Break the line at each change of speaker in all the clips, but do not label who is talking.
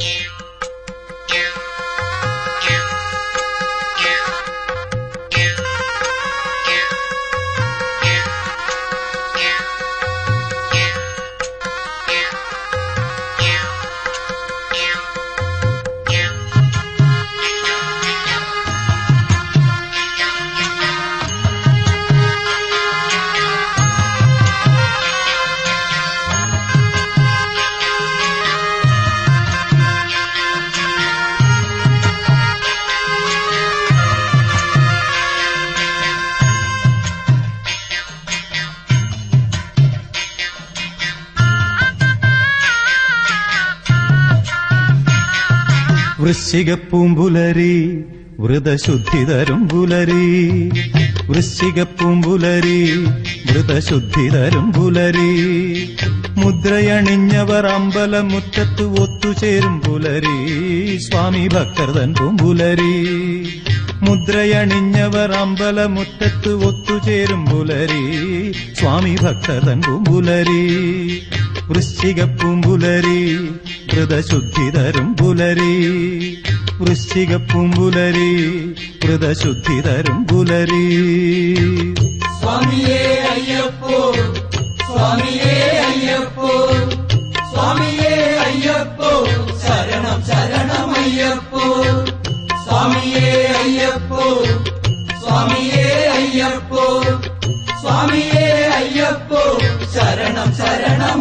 much. വൃശ്ചികപ്പൂമ്പുലരി വ്രതശുദ്ധി തരും പുലരി വൃശ്ചികപ്പൂമ്പുലരി വ്രതശുദ്ധി തരും പുലരി മുദ്രയണിഞ്ഞവർ അമ്പലമുറ്റത്ത് ഒത്തുചേരും പുലരി സ്വാമി ഭക്തർ തൻപും പൂമ്പുലരി. മുദ്രയണിഞ്ഞവർ അമ്പലമുറ്റത്ത് ഒത്തുചേരും പുലരി സ്വാമി ഭക്തർ തൻപും പൂമ്പുലരി. വൃശ്ചികപ്പൂമ്പുലരി വ്രതശുദ്ധി തരും പുലരി വൃശ്ചികപ്പൂമ്പുലരി വ്രതശുദ്ധി തരും പുലരി
സ്വാമിയേ അയ്യപ്പോ സ്വാമിയേ അയ്യപ്പോ സ്വാമിയേ അയ്യപ്പോ ശരണം ശരണം അയ്യപ്പോ സ്വാമിയേ അയ്യപ്പോ ശരണം ശരണം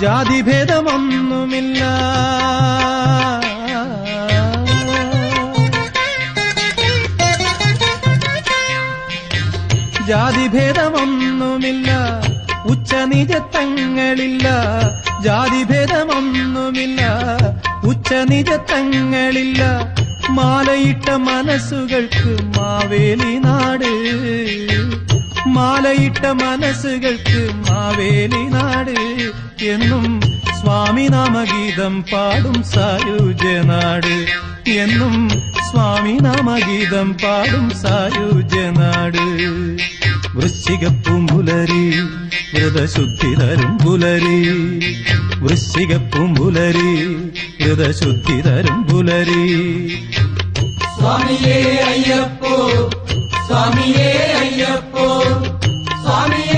ജാതിഭേദമൊന്നുമില്ല. ജാതിഭേദമൊന്നുമില്ല. ഉച്ചനിജത്തങ്ങളില്ല ജാതിഭേദമൊന്നുമില്ല. ഉച്ചനിജത്തങ്ങളില്ല മാലയിട്ട മനസ്സുകൾക്ക് മാവേലി നാട്. മാലയിട്ട മനസ്സുകൾക്ക് മാവേലി നാട്. എന്നും സ്വാമി നാമഗീതം പാടും സായുജ്യനാട് എന്നും സ്വാമി നാമഗീതം പാടും സായുജ്യനാട് വൃശ്ചികപ്പൂമ്പുലരി വ്രതശുദ്ധി തരും പുലരി. വൃശ്ചികപ്പൂമ്പുലരി വ്രതശുദ്ധി തരും പുലരി.
സ്വാമിയേ അയ്യപ്പോ സ്വാമിയേ അയ്യപ്പോ സ്വാമിയേ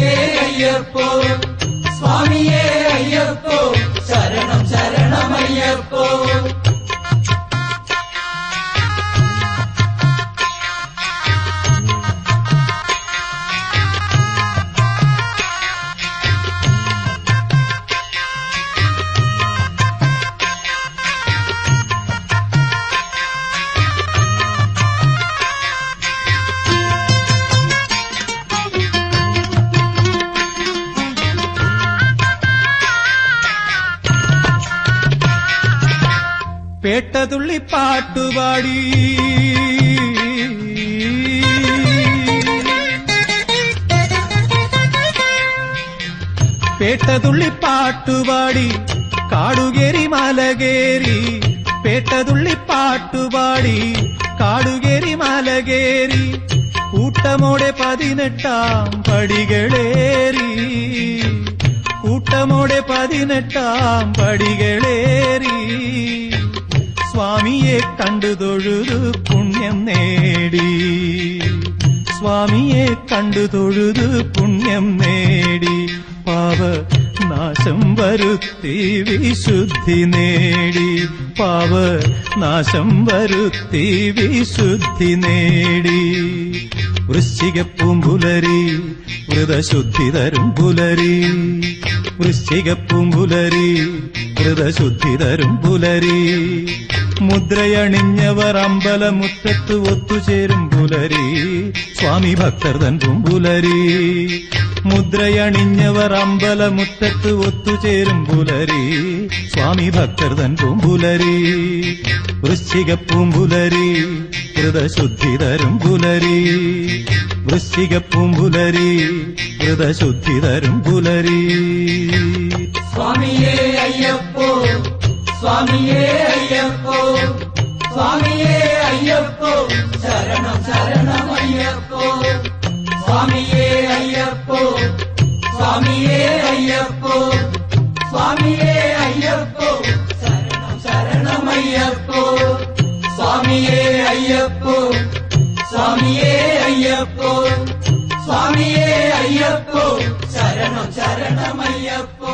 പേട്ടതുള്ളി പാട്ടുപാടി. പേട്ടതുള്ളി പാട്ടുപാടി കാടുകേറി മലകേറി. പേട്ടതുള്ളി പാട്ടുപാടി കാടുകേറി മലകേറി. കൂട്ടമോടെ പതിനെട്ടാം പടികളേറി. കൂട്ടമോടെ പതിനെട്ടാം പടികളേറി. സ്വാമിയെ കണ്ടു തൊഴുതു പുണ്യം നേടി. സ്വാമിയെ കണ്ടു തൊഴുതു പുണ്യം നേടി. പാവ നാശം വരുത്തി വിശുദ്ധി നേടി. പാവ നാശം വരുത്തി വിശുദ്ധി നേടി. വൃശ്ചികപ്പൂമ്പുലരി വ്രതശുദ്ധി തരും പുലരി വൃശ്ചികപ്പൂമ്പുലരി വ്രതശുദ്ധി തരും പുലരി. മുദ്രയണിഞ്ഞവർ അമ്പലമുറ്റത്ത് ഒത്തുചേരും പുലരി. സ്വാമി ഭക്തർ തൻ പുലരി മുദ്രയണിഞ്ഞവർ അമ്പലമുറ്റത്ത് ഒത്തുചേരും പുലരി. സ്വാമി ഭക്തർ തൻ പൂമ്പുലരി. വൃശ്ചിക പൂമ്പുലരി ഹൃദശുദ്ധി തരും പുലരി. വൃശ്ചിക പൂമ്പുലരി ഹൃദശുദ്ധി തരും പുലരി.
സ്വാമിയേ അയ്യപ്പോ സ്വാമിയേ അയ്യപ്പോ സ്വാമിയേ അയ്യപ്പോ ശരണം ശരണം അയ്യപ്പോ. സ്വാമിയേ അയ്യപ്പോ സ്വാമിയേ അയ്യപ്പോ സ്വാമിയേ അയ്യപ്പോ ശരണം ശരണം അയ്യപ്പോ. സ്വാമിയേ അയ്യപ്പോ സ്വാമിയേ അയ്യപ്പോ സ്വാമിയേ അയ്യപ്പോ ശരണം ശരണം അയ്യപ്പോ സ്വാമിയേ അയ്യപ്പോ